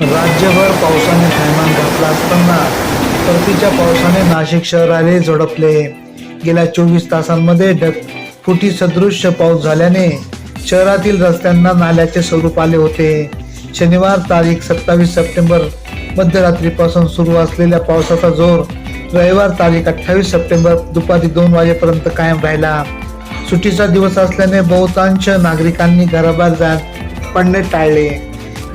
राज्यभर पावसाने थैमान घातला असताना परतीच्या पावसाने नाशिक शहराने झोडपले. गेल्या चोवीस तासांमध्ये ढगफुटी सदृश्य पाऊस झाल्याने शहरातील रस्त्यांना नाल्याचे स्वरूप आले होते. शनिवार तारीख सत्तावीस सप्टेंबर मध्यरात्रीपासून सुरू असलेल्या पावसाचा जोर रविवार तारीख अठ्ठावीस सप्टेंबर दुपारी दोन वाजेपर्यंत कायम राहिला. सुट्टीचा दिवस असल्याने बहुतांश नागरिकांनी घराबाहेर जात पडणे टाळले.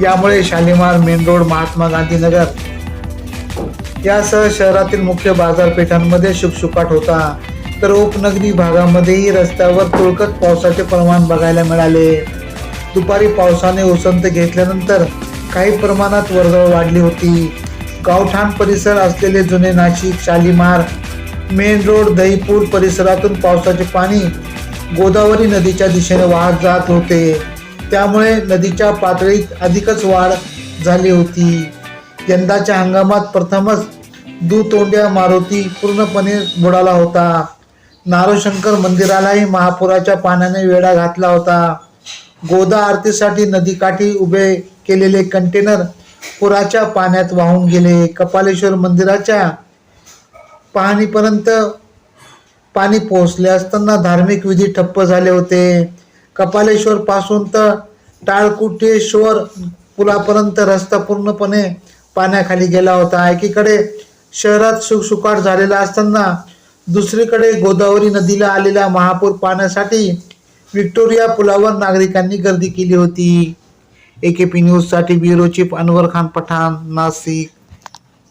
यामुळे शालिमार मेन रोड महात्मा गांधी नगर यासह शहरातील मुख्य बाजारपेठांमध्ये शुकशुकाट होता. तर उपनगरी भागामध्येही रस्त्यावर तुळकत पावसाचे प्रमाण बघायला मिळाले. दुपारी पावसाने उसंत घेतल्यानंतर काही प्रमाणात वर्दळ वाढली होती. गावठाण परिसर असलेले जुने नाशिक शालिमार मेन रोड दहीपूर परिसरातून पावसाचे पाणी गोदावरी नदीच्या दिशेने वाहत जात होते. त्यामुळे नदीच्या पातळीत अधिकच वाढ झाली होती. यंदाच्या हंगामात प्रथमच दुतोंड्या मारुती पूर्णपणे बुडाला होता. नारोशंकर मंदिरालाही महापुराच्या पाण्याने वेढा घातला होता. गोदा आरतीसाठी नदीकाठी उभे केलेले कंटेनर पुराच्या पाण्यात वाहून गेले. कपालेश्वर मंदिराच्या पाहणीपर्यंत पाणी पोहोचले असताना धार्मिक विधी ठप्प झाले होते. कपालेश्वर पासून तर टाळकुटेश्वर पुलापर्यंत रस्ता पूर्णपणे पाण्याखाली गेला होता. एकीकडे शहरात सुखसुकाट झालेला असताना दुसरीकडे गोदावरी नदीला आलेला महापूर पाण्यासाठी व्हिक्टोरिया पुलावर नागरिकांनी गर्दी केली होती. एकेपी न्यूजसाठी ब्युरो चीफ अनवर खान पठाण नाशिक.